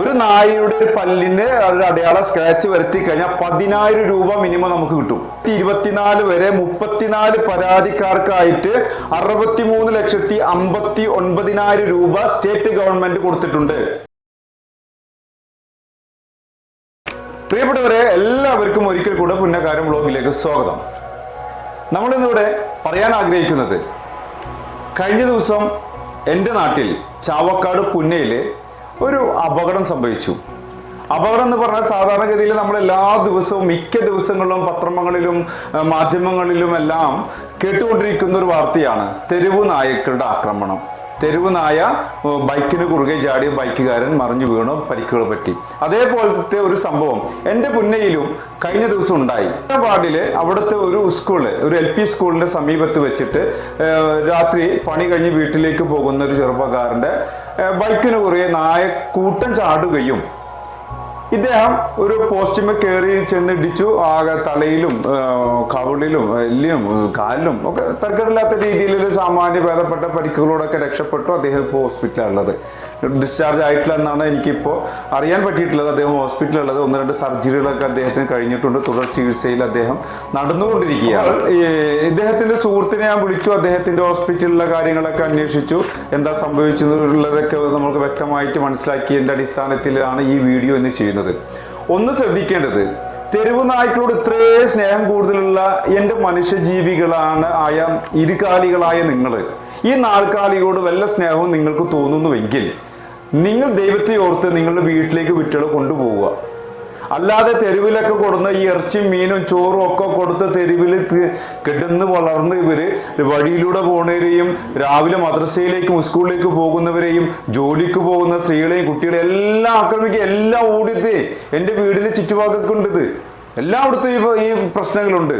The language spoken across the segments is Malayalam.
ഒരു നായയുടെ പല്ലിന് ഒരു അടയാളം സ്ക്രാച്ച് വരുത്തി കഴിഞ്ഞാൽ പതിനായിരം രൂപ മിനിമം നമുക്ക് കിട്ടും. ഇരുപത്തിനാല് വരെ മുപ്പത്തിനാല് പരാതിക്കാർക്കായിട്ട് അറുപത്തിമൂന്ന് ലക്ഷത്തി അമ്പത്തി ഒൻപതിനായിരം രൂപ സ്റ്റേറ്റ് ഗവൺമെന്റ് കൊടുത്തിട്ടുണ്ട്. പ്രിയപ്പെട്ടവരെ എല്ലാവർക്കും ഒരിക്കൽ കൂടെ പുന്നക്കാരം ബ്ലോഗിലേക്ക് സ്വാഗതം. നമ്മളിന്നിവിടെ പറയാൻ ആഗ്രഹിക്കുന്നത് കഴിഞ്ഞ ദിവസം എന്റെ നാട്ടിൽ ചാവക്കാട് പുന്നയിൽ ഒരു അപകടം സംഭവിച്ചു. അപകടം എന്ന് പറഞ്ഞാൽ സാധാരണഗതിയിൽ നമ്മൾ എല്ലാ ദിവസവും മിക്ക ദിവസങ്ങളിലും പത്രങ്ങളിലും മാധ്യമങ്ങളിലും എല്ലാം കേട്ടുകൊണ്ടിരിക്കുന്ന ഒരു വാർത്തയാണ് തെരുവു നായക്കളുടെ ആക്രമണം. തെരുവു നായ ബൈക്കിന് കുറുകെ ചാടിയ ബൈക്കുകാരൻ മറിഞ്ഞു വീണു പരിക്കുകൾ പറ്റി. അതേപോലത്തെ ഒരു സംഭവം എന്റെ പുന്നയിലും കഴിഞ്ഞ ദിവസം ഉണ്ടായി. വാർഡിൽ അവിടുത്തെ ഒരു സ്കൂൾ ഒരു എൽ പി സ്കൂളിന്റെ സമീപത്ത് വെച്ചിട്ട് രാത്രി പണി കഴിഞ്ഞ് വീട്ടിലേക്ക് പോകുന്ന ഒരു ചെറുപ്പക്കാരന്റെ ബൈക്കിന് കുറേ നായ കൂട്ടം ചാടുകയും ഇദ്ദേഹം ഒരു പോസ്റ്റിമ കയറി ചെന്ന് ഇടിച്ചു. ആകെ തലയിലും കവിളിലും എല്ലിലും കാലിലും ഒക്കെ തർക്കമില്ലാത്ത രീതിയിൽ ഒരു സാമാന്യ ഭേദപ്പെട്ട പരിക്കുകളോടൊക്കെ രക്ഷപ്പെട്ടു അദ്ദേഹം ഇപ്പോൾ ഹോസ്പിറ്റലുള്ളത് ഡിസ്ചാർജ് ആയിട്ടില്ല എന്നാണ് എനിക്കിപ്പോൾ അറിയാൻ പറ്റിയിട്ടുള്ളത്. അദ്ദേഹം ഹോസ്പിറ്റലുള്ളത് ഒന്ന് രണ്ട് സർജറികളൊക്കെ അദ്ദേഹത്തിന് കഴിഞ്ഞിട്ടുണ്ട്. തുടർ ചികിത്സയിൽ അദ്ദേഹം നടന്നുകൊണ്ടിരിക്കുകയാണ്. ഈ ഇദ്ദേഹത്തിന്റെ സുഹൃത്തിനെ ഞാൻ വിളിച്ചു. അദ്ദേഹത്തിന്റെ ഹോസ്പിറ്റലിലെ കാര്യങ്ങളൊക്കെ അന്വേഷിച്ചു. എന്താ സംഭവിച്ചു എന്നുള്ളതൊക്കെ നമുക്ക് വ്യക്തമായിട്ട് മനസ്സിലാക്കിയതിന്റെ അടിസ്ഥാനത്തിലാണ് ഈ വീഡിയോ ഇന്ന് ചെയ്യുന്നത്. ഒന്ന് ശ്രദ്ധിക്കേണ്ടത് തെരുവ് നായ്ക്കളോട് ഇത്രേ സ്നേഹം കൂടുതലുള്ള എന്റെ മനുഷ്യജീവികളാണ് ആയ ഇരുകാലികളായ നിങ്ങൾ ഈ നാൽക്കാലിയോട് വല്ല സ്നേഹവും നിങ്ങൾക്ക് തോന്നുന്നുവെങ്കിൽ നിങ്ങൾ ദൈവത്തെ ഓർത്ത് നിങ്ങളുടെ വീട്ടിലേക്ക് വിട്ടുകൾ കൊണ്ടുപോവുക. അല്ലാതെ തെരുവിലൊക്കെ കൊടുന്ന ഈ ഇറച്ചിയും മീനും ചോറും ഒക്കെ കൊടുത്ത് തെരുവിൽ കിടന്ന് വളർന്ന് ഇവർ വഴിയിലൂടെ പോകുന്നവരെയും രാവിലെ മദ്രസയിലേക്കും സ്കൂളിലേക്ക് പോകുന്നവരെയും ജോലിക്ക് പോകുന്ന സ്ത്രീകളെയും കുട്ടികളെയും എല്ലാം ആക്രമിക്കുക എല്ലാം ഓടിയത് എന്റെ വീടിന് ചുറ്റുപാടൊക്കെ ഉണ്ട് ഇത് എല്ലായിടത്തും ഈ ഈ പ്രശ്നങ്ങളുണ്ട്.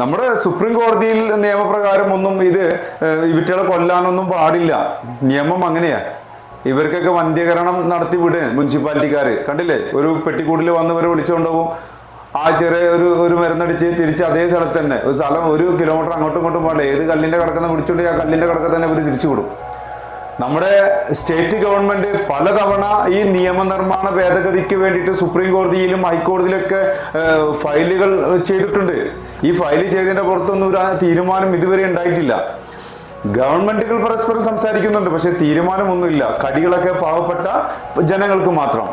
നമ്മുടെ സുപ്രീം കോടതിയിൽ നിയമപ്രകാരം ഒന്നും ഇത് ഇവറ്റകളെ കൊല്ലാനൊന്നും പാടില്ല. നിയമം അങ്ങനെയാ. ഇവർക്കൊക്കെ വന്ധ്യകരണം നടത്തി വിട് മുനിസിപ്പാലിറ്റിക്കാര്. കണ്ടില്ലേ? ഒരു പെട്ടിക്കൂടിൽ വന്നവരെ വിളിച്ചുകൊണ്ടുപോകും ആ ചെറിയ ഒരു ഒരു മരുന്നടിച്ച് തിരിച്ച് അതേ സ്ഥലത്ത് തന്നെ. ഒരു സ്ഥലം ഒരു കിലോമീറ്റർ അങ്ങോട്ടും ഇങ്ങോട്ടും പാടില്ല ഏത് കല്ലിന്റെ കിടക്കുന്ന വിളിച്ചുകൊണ്ട് ആ കല്ലിന്റെ കിടക്ക തന്നെ ഇവർ തിരിച്ചു വിടും. നമ്മുടെ സ്റ്റേറ്റ് ഗവൺമെന്റ് പലതവണ ഈ നിയമനിർമ്മാണ ഭേദഗതിക്ക് വേണ്ടിയിട്ട് സുപ്രീം കോടതിയിലും ഹൈക്കോടതിയിലൊക്കെ ഫയലുകൾ ചെയ്തിട്ടുണ്ട്. ഈ ഫയൽ ചെയ്തതിന്റെ പുറത്തൊന്നും ഒരു തീരുമാനം ഇതുവരെ ഉണ്ടായിട്ടില്ല. ഗവൺമെന്റുകൾ പരസ്പരം സംസാരിക്കുന്നുണ്ട് പക്ഷെ തീരുമാനമൊന്നുമില്ല. കടികളൊക്കെ പാവപ്പെട്ട ജനങ്ങൾക്ക് മാത്രം.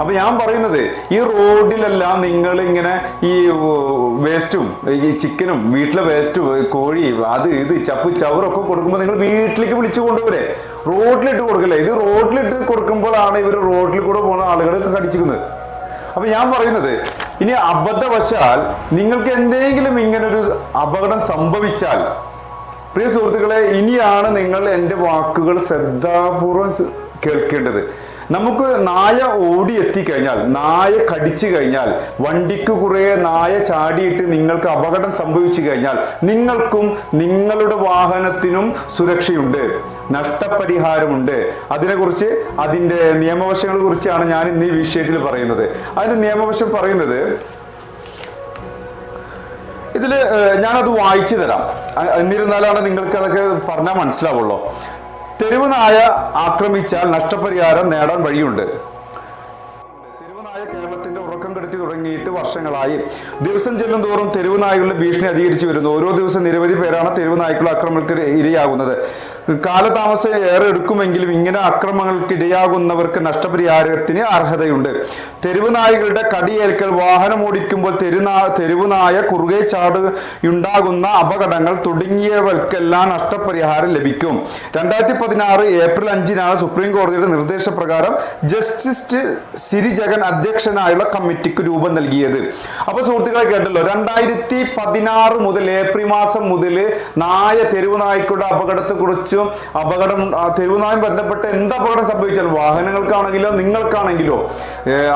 അപ്പൊ ഞാൻ പറയുന്നത് ഈ റോഡിലെല്ലാം നിങ്ങൾ ഇങ്ങനെ ഈ വേസ്റ്റും ഈ ചിക്കനും വീട്ടിലെ വേസ്റ്റും കോഴി അത് ഇത് ചപ്പ് ചവറൊക്കെ കൊടുക്കുമ്പോൾ നിങ്ങൾ വീട്ടിലേക്ക് വിളിച്ചു കൊണ്ടുവരെ. റോഡിലിട്ട് കൊടുക്കില്ല? ഇത് റോഡിലിട്ട് കൊടുക്കുമ്പോഴാണ് ഇവർ റോഡിൽ കൂടെ പോകുന്ന ആളുകളൊക്കെ കടിച്ചിരിക്കുന്നത്. അപ്പൊ ഞാൻ പറയുന്നത് ഇനി അബദ്ധവശാൽ നിങ്ങൾക്ക് എന്തെങ്കിലും ഇങ്ങനൊരു അപകടം സംഭവിച്ചാൽ പ്രിയ സുഹൃത്തുക്കളെ ഇനിയാണ് നിങ്ങൾ എന്റെ വാക്കുകൾ ശ്രദ്ധാപൂർവം കേൾക്കേണ്ടത്. നമുക്ക് നായ ഓടി എത്തിക്കഴിഞ്ഞാൽ നായ കടിച്ചു കഴിഞ്ഞാൽ വണ്ടിക്ക് കുറേ നായ ചാടിയിട്ട് നിങ്ങൾക്ക് അപകടം സംഭവിച്ചു കഴിഞ്ഞാൽ നിങ്ങൾക്കും നിങ്ങളുടെ വാഹനത്തിനും സുരക്ഷയുണ്ട് നഷ്ടപരിഹാരമുണ്ട്. അതിനെക്കുറിച്ച് അതിന്റെ നിയമവശങ്ങളെ കുറിച്ചാണ് ഞാൻ ഇന്ന് ഈ വിഷയത്തിൽ പറയുന്നത്. അതിന്റെ നിയമവശം പറയുന്നത് ഇതിൽ ഞാനത് വായിച്ചു തരാം എന്നിരുന്നാലാണ് നിങ്ങൾക്ക് അതൊക്കെ പറഞ്ഞാൽ മനസ്സിലാവുള്ളൂ. തെരുവ് നായ ആക്രമിച്ചാൽ നഷ്ടപരിഹാരം നേടാൻ വഴിയുണ്ട്. തെരുവുനായ കേരളത്തിന്റെ ഉറക്കം കെടുത്തി തുടങ്ങിയിട്ട് വർഷങ്ങളായി. ദിവസം ചെല്ലും തോറും തെരുവുനായകളുടെ ഭീഷണി അധികരിച്ചു വരുന്നു. ഓരോ ദിവസം നിരവധി പേരാണ് തെരുവുനായ്ക്കളുടെ ആക്രമണത്തിന് ഇരയാകുന്നത് കാലതാമസം ഏറെ എടുക്കുമെങ്കിലും ഇങ്ങനെ അക്രമങ്ങൾക്ക് ഇടയാകുന്നവർക്ക് നഷ്ടപരിഹാരത്തിന് അർഹതയുണ്ട്. തെരുവ് നായകളുടെ കടിയേൽക്കൽ വാഹനം ഓടിക്കുമ്പോൾ തെരുനാ തെരുവ് നായ കുറുകെ ചാടുണ്ടാകുന്ന അപകടങ്ങൾ തുടങ്ങിയവർക്കെല്ലാം നഷ്ടപരിഹാരം ലഭിക്കും. രണ്ടായിരത്തി പതിനാറ് ഏപ്രിൽ അഞ്ചിനാണ് സുപ്രീം കോടതിയുടെ നിർദ്ദേശപ്രകാരം ജസ്റ്റിസ് സിരി ജഗൻ അധ്യക്ഷനായുള്ള കമ്മിറ്റിക്ക് രൂപം നൽകിയത്. അപ്പൊ സുഹൃത്തുക്കളെ കേട്ടല്ലോ രണ്ടായിരത്തി പതിനാറ് മുതൽ ഏപ്രിൽ മാസം മുതൽ നായ തെരുവ് നായ്ക്കളുടെ അപകടത്തെ കുറിച്ചും അപകടം ആ തെരുവുനായും ബന്ധപ്പെട്ട് എന്ത് അപകടം സംഭവിച്ചാലും വാഹനങ്ങൾക്കാണെങ്കിലോ നിങ്ങൾക്കാണെങ്കിലോ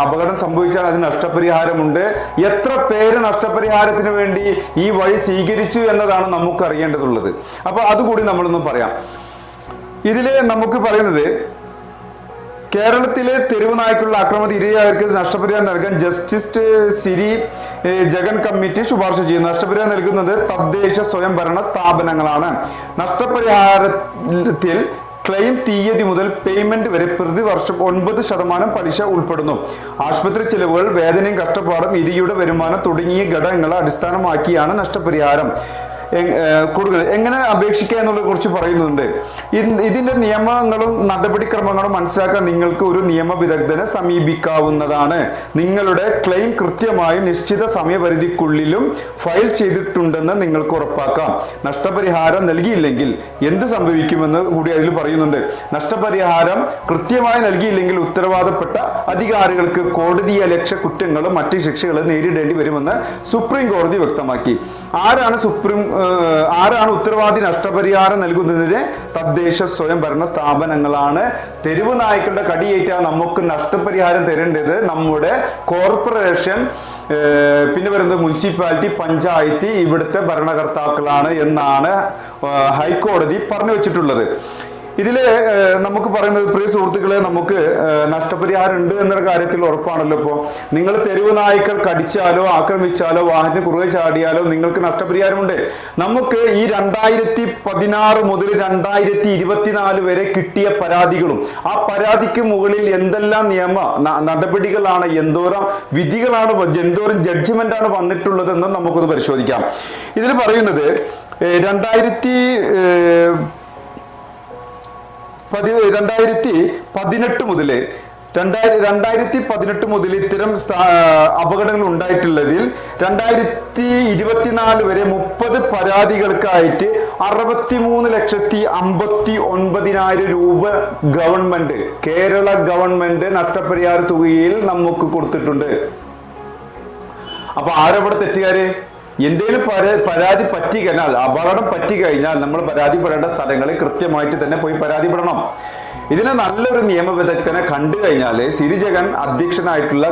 അപകടം സംഭവിച്ചാൽ അതിന് നഷ്ടപരിഹാരമുണ്ട്. എത്ര പേര് നഷ്ടപരിഹാരത്തിന് വേണ്ടി ഈ വഴി സ്വീകരിച്ചു എന്നതാണ് നമുക്ക് അറിയേണ്ടതുള്ളത് അപ്പൊ അതുകൂടി നമ്മളൊന്ന് പറയാം. ഇതിൽ നമുക്ക് പറയുന്നത് കേരളത്തിലെ തെരുവുനായ്ക്കുള്ള അക്രമത്തിൽ ഇരയായവർക്ക് നഷ്ടപരിഹാരം നൽകാൻ ജസ്റ്റിസ് സിരി ജഗൻ കമ്മിറ്റി ശുപാർശ ചെയ്യുന്നു. നഷ്ടപരിഹാരം നൽകുന്നത് തദ്ദേശ സ്വയംഭരണ സ്ഥാപനങ്ങളാണ്. നഷ്ടപരിഹാരത്തിൽ ക്ലെയിം തീയതി മുതൽ പേയ്മെന്റ് വരെ പ്രതിവർഷം ഒൻപത് ശതമാനം പലിശ ഉൾപ്പെടുന്നു. ആശുപത്രി ചെലവുകൾ വേദനയും കഷ്ടപ്പാടും ഇരിയുടെ വരുമാനം തുടങ്ങിയ ഘടകങ്ങളെ അടിസ്ഥാനമാക്കിയാണ് നഷ്ടപരിഹാരം. കൊടുക്കുന്നത്. എങ്ങനെ അപേക്ഷിക്കുക എന്നുള്ളത് കുറിച്ച് പറയുന്നുണ്ട്. ഇതിന്റെ നിയമങ്ങളും നടപടിക്രമങ്ങളും മനസ്സിലാക്കാൻ നിങ്ങൾക്ക് ഒരു നിയമ വിദഗ്ധനെ സമീപിക്കാവുന്നതാണ്. നിങ്ങളുടെ ക്ലെയിം കൃത്യമായും നിശ്ചിത സമയപരിധിക്കുള്ളിലും ഫയൽ ചെയ്തിട്ടുണ്ടെന്ന് നിങ്ങൾക്ക് ഉറപ്പാക്കാം. നഷ്ടപരിഹാരം നൽകിയില്ലെങ്കിൽ എന്ത് സംഭവിക്കുമെന്ന് കൂടി അതിൽ പറയുന്നുണ്ട്. നഷ്ടപരിഹാരം കൃത്യമായി നൽകിയില്ലെങ്കിൽ ഉത്തരവാദപ്പെട്ട അധികാരികൾക്ക് കോടതിയലക്ഷ്യ കുറ്റങ്ങളും മറ്റ് ശിക്ഷകളും നേരിടേണ്ടി വരുമെന്ന് സുപ്രീം കോടതി വ്യക്തമാക്കി. ആരാണ് സുപ്രീം ആരാണ് ഉത്തരവാദി നഷ്ടപരിഹാരം നൽകുന്നതിന് തദ്ദേശ സ്വയംഭരണ സ്ഥാപനങ്ങളാണ്. തെരുവ് നായ്ക്കളുടെ കടിയേറ്റാൽ നമുക്ക് നഷ്ടപരിഹാരം തരേണ്ടത് നമ്മുടെ കോർപ്പറേഷൻ പിന്നെ വരുന്നത് മുനിസിപ്പാലിറ്റി പഞ്ചായത്ത് ഇവിടുത്തെ ഭരണകർത്താക്കളാണ് എന്നാണ് ഹൈക്കോടതി പറഞ്ഞു വെച്ചിട്ടുള്ളത്. ഇതിൽ നമുക്ക് പറയുന്നത് പ്രിയ സുഹൃത്തുക്കളെ നമുക്ക് നഷ്ടപരിഹാരം ഉണ്ട് എന്നൊരു കാര്യത്തിൽ ഉറപ്പാണല്ലോ ഇപ്പോൾ നിങ്ങൾ തെരുവ് നായ്ക്കൾ കടിച്ചാലോ ആക്രമിച്ചാലോ വാഹനത്തിന് കുറുകെ ചാടിയാലോ നിങ്ങൾക്ക് നഷ്ടപരിഹാരമുണ്ട്. നമുക്ക് ഈ രണ്ടായിരത്തി പതിനാറ് മുതൽ രണ്ടായിരത്തി ഇരുപത്തിനാല് വരെ കിട്ടിയ പരാതികളും ആ പരാതിക്ക് മുകളിൽ എന്തെല്ലാം നിയമ നടപടികളാണ് എന്തോരം വിധികളാണ് എന്തോരം ജഡ്ജ്മെന്റ് ആണ് വന്നിട്ടുള്ളതെന്ന് നമുക്കൊന്ന് പരിശോധിക്കാം. ഇതിൽ പറയുന്നത് രണ്ടായിരത്തി ഏഹ്, പതി രണ്ടായിരത്തി പതിനെട്ട് മുതൽ രണ്ടായിരം രണ്ടായിരത്തി പതിനെട്ട് മുതൽ ഇത്തരം അപകടങ്ങൾ ഉണ്ടായിട്ടുള്ളതിൽ രണ്ടായിരത്തി ഇരുപത്തിനാല് വരെ മുപ്പത് പരാതികൾക്കായിട്ട് അറുപത്തിമൂന്ന് ലക്ഷത്തി അമ്പത്തി ഒൻപതിനായിരം രൂപ ഗവൺമെന്റ് കേരള ഗവൺമെന്റ് നഷ്ടപരിഹാര തുകയിൽ നമുക്ക് കൊടുത്തിട്ടുണ്ട്. അപ്പൊ ആരവിടെ തെറ്റുകാര്? എന്തെങ്കിലും പര- പരാതി പറ്റി കഴിഞ്ഞാൽ അപകടം പറ്റി കഴിഞ്ഞാൽ നമ്മൾ പരാതിപ്പെടേണ്ട സ്ഥലങ്ങളിൽ കൃത്യമായിട്ട് തന്നെ പോയി പരാതിപ്പെടണം. ഇതിന് നല്ലൊരു നിയമവിദഗ്ധനെ കണ്ടു കഴിഞ്ഞാൽ സിരിജഗൻ അധ്യക്ഷനായിട്ടുള്ള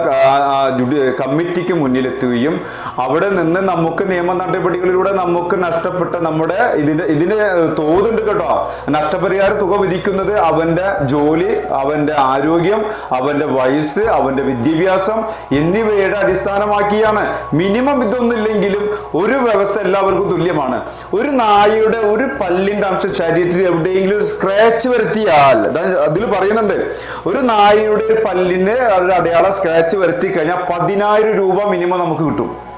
കമ്മിറ്റിക്ക് മുന്നിലെത്തുകയും അവിടെ നിന്ന് നമുക്ക് നിയമ നടപടികളിലൂടെ നമുക്ക് നഷ്ടപ്പെട്ട നമ്മുടെ ഇതിന്റെ ഇതിന് തോതുണ്ട് കേട്ടോ. നഷ്ടപരിഹാര തുക വിധിക്കുന്നത് അവന്റെ ജോലി അവന്റെ ആരോഗ്യം അവന്റെ വയസ്സ് അവന്റെ വിദ്യാഭ്യാസം എന്നിവയുടെ അടിസ്ഥാനമാക്കിയാണ്. മിനിമം ഇതൊന്നുമില്ലെങ്കിലും ഒരു വ്യവസ്ഥ എല്ലാവർക്കും തുല്യമാണ്. ഒരു നായയുടെ ഒരു പല്ലിന്റെ അംശം ശരീരത്തിൽ എവിടെയെങ്കിലും ഒരു സ്ക്രാച്ച് വരുത്തിയാൽ അതിൽ പറയുന്നുണ്ട്. ഒരു നായയുടെ പല്ലിന് ഒരു അടയാള സ്ക്രാച്ച് വരുത്തി കഴിഞ്ഞാൽ പതിനായിരം രൂപ മിനിമം നമുക്ക് കിട്ടും.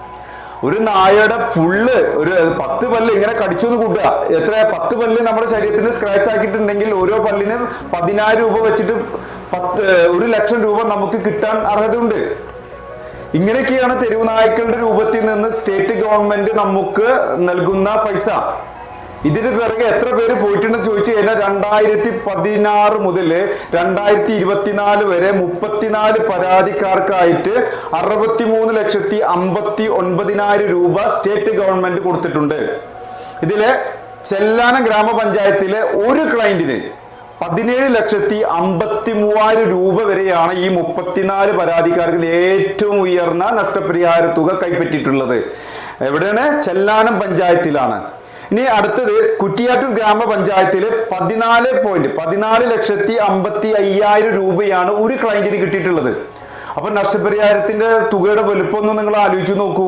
ഒരു നായയുടെ ഫുള്ള് ഒരു പത്ത് പല്ല് ഇങ്ങനെ കടിച്ചു എന്ന് കൂട്ടുക. എത്ര? പത്ത് പല്ല് നമ്മുടെ ശരീരത്തിന് സ്ക്രാച്ച് ആക്കിയിട്ടുണ്ടെങ്കിൽ ഓരോ പല്ലിന് പതിനായിരം രൂപ വെച്ചിട്ട് പത്ത് ഒരു ലക്ഷം രൂപ നമുക്ക് കിട്ടാൻ അർഹതയുണ്ട്. ഇങ്ങനെയൊക്കെയാണ് തെരുവ് നായ്ക്കളുടെ രൂപത്തിൽ നിന്ന് സ്റ്റേറ്റ് ഗവൺമെന്റ് നമുക്ക് നൽകുന്ന പൈസ. ഇതിന് പിറകെ എത്ര പേര് പോയിട്ടുണ്ടെന്ന് ചോദിച്ചു കഴിഞ്ഞാൽ രണ്ടായിരത്തി പതിനാറ് മുതൽ രണ്ടായിരത്തി ഇരുപത്തിനാല് വരെ മുപ്പത്തിനാല് പരാതിക്കാർക്കായിട്ട് അറുപത്തിമൂന്ന് ലക്ഷത്തി അമ്പത്തി ഒൻപതിനായിരം രൂപ സ്റ്റേറ്റ് ഗവൺമെന്റ് കൊടുത്തിട്ടുണ്ട്. ഇതിൽ ചെല്ലാനം ഗ്രാമപഞ്ചായത്തിലെ ഒരു ക്ലയന്റിന് പതിനേഴ് ലക്ഷത്തി അമ്പത്തി മൂവായിരം രൂപ വരെയാണ് ഈ മുപ്പത്തിനാല് പരാതിക്കാർക്ക് ഏറ്റവും ഉയർന്ന നഷ്ടപരിഹാര തുക കൈപ്പറ്റിയിട്ടുള്ളത്. എവിടെയാണ്? ചെല്ലാനം പഞ്ചായത്തിലാണ്. ഇനി അടുത്തത് കുറ്റിയാറ്റൂർ ഗ്രാമപഞ്ചായത്തിൽ പതിനാല് പോയിന്റ് പതിനാല് ലക്ഷത്തി അമ്പത്തി അയ്യായിരം രൂപയാണ് ഒരു ക്ലയന്റിന് കിട്ടിയിട്ടുള്ളത്. അപ്പൊ നഷ്ടപരിഹാരത്തിന്റെ തുകയുടെ വലുപ്പം ഒന്ന് നിങ്ങൾ ആലോചിച്ചു നോക്കൂ.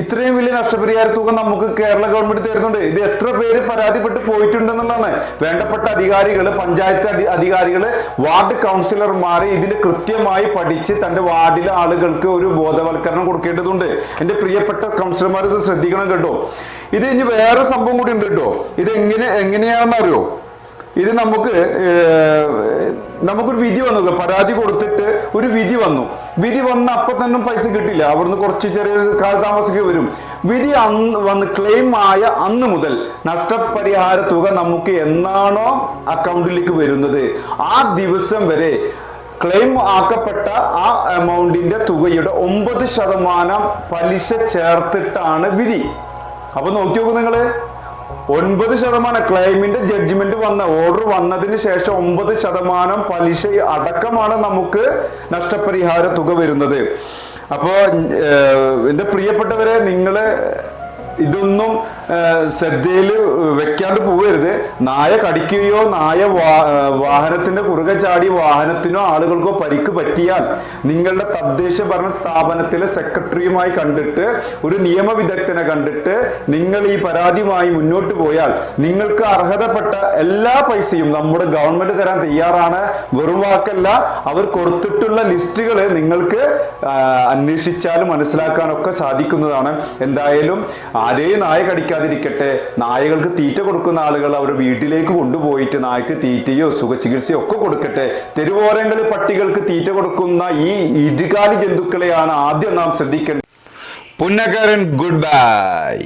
ഇത്രയും വലിയ നഷ്ടപരിഹാര തുക നമുക്ക് കേരള ഗവൺമെന്റ് തരുന്നുണ്ട്. ഇത് എത്ര പേര് പരാതിപ്പെട്ട് പോയിട്ടുണ്ടെന്നുള്ളതാണ്. വേണ്ടപ്പെട്ട അധികാരികൾ പഞ്ചായത്ത് അധികാരികൾ വാർഡ് കൗൺസിലർമാർ ഇതിൽ കൃത്യമായി പഠിച്ച് തന്റെ വാർഡിലെ ആളുകൾക്ക് ഒരു ബോധവൽക്കരണം കൊടുക്കേണ്ടതുണ്ട്. എന്റെ പ്രിയപ്പെട്ട കൗൺസിലർമാർ ഇത് ശ്രദ്ധിക്കണം കേട്ടോ. ഇത് ഇനി വേറെ സംഭവം കൂടി ഉണ്ട് കേട്ടോ. ഇത് എങ്ങനെ എങ്ങനെയാണെന്ന് അറിയോ ഇത് നമുക്ക് നമുക്കൊരു വിധി വന്നു പരാതി കൊടുത്തിട്ട് ഒരു വിധി വന്നു. വിധി വന്ന അപ്പൊ തന്നെ പൈസ കിട്ടില്ല. അവിടുന്ന് കുറച്ച് ചെറിയ കാലതാമസിക്കുക വരും. വിധി അന്ന് വന്ന് ക്ലെയിം ആയ അന്ന് മുതൽ നഷ്ടപരിഹാര തുക നമുക്ക് എന്നാണോ അക്കൗണ്ടിലേക്ക് വരുന്നത്? ആ ദിവസം വരെ ക്ലെയിം ആക്കപ്പെട്ട ആ എമൗണ്ടിന്റെ തുകയുടെ ഒമ്പത് ശതമാനം പലിശ ചേർത്തിട്ടാണ് വിധി. അപ്പൊ നോക്കി നോക്കൂ നിങ്ങൾ. ഒൻപത് ശതമാനം ക്ലെയിമിന്റെ ജഡ്ജ്മെന്റ് വന്ന ഓർഡർ വന്നതിന് ശേഷം ഒമ്പത് ശതമാനം പലിശ അടക്കമാണ് നമുക്ക് നഷ്ടപരിഹാര തുക വരുന്നത്. അപ്പോ ഏഹ്, എന്റെ പ്രിയപ്പെട്ടവരെ നിങ്ങൾ ഇതൊന്നും ശ്രദ്ധയിൽ വെക്കാണ്ട് പോകരുത് നായ കടിക്കുകയോ നായ വാഹനത്തിന്റെ കുറുകെ ചാടി വാഹനത്തിനോ ആളുകൾക്കോ പരിക്ക് പറ്റിയാൽ നിങ്ങളുടെ തദ്ദേശ ഭരണ സ്ഥാപനത്തിലെ സെക്രട്ടറിയുമായി കണ്ടിട്ട് ഒരു നിയമവിദഗ്ധനെ കണ്ടിട്ട് നിങ്ങൾ ഈ പരാതിയുമായി മുന്നോട്ട് പോയാൽ നിങ്ങൾക്ക് അർഹതപ്പെട്ട എല്ലാ പൈസയും നമ്മുടെ ഗവൺമെന്റ് തരാൻ തയ്യാറാണ്. വെറും വാക്കല്ല അവർ കൊടുത്തിട്ടുള്ള ലിസ്റ്റുകൾ നിങ്ങൾക്ക് അന്വേഷിച്ചാലും മനസ്സിലാക്കാനൊക്കെ സാധിക്കുന്നതാണ്. എന്തായാലും ആരെയും നായ കടിക്കാതിരിക്കട്ടെ നായകൾക്ക് തീറ്റ കൊടുക്കുന്ന ആളുകൾ അവരുടെ വീട്ടിലേക്ക് കൊണ്ടുപോയിട്ട് നായക്ക് തീറ്റയോ സുഖചികിത്സയോ ഒക്കെ കൊടുക്കട്ടെ. തെരുവോരങ്ങളിൽ പട്ടികൾക്ക് തീറ്റ കൊടുക്കുന്ന ഈ ഇരുകാലി ജന്തുക്കളെയാണ് ആദ്യം നാം ശ്രദ്ധിക്കേണ്ടത്. പുന്നക്കാരൻ ഗുഡ് ബൈ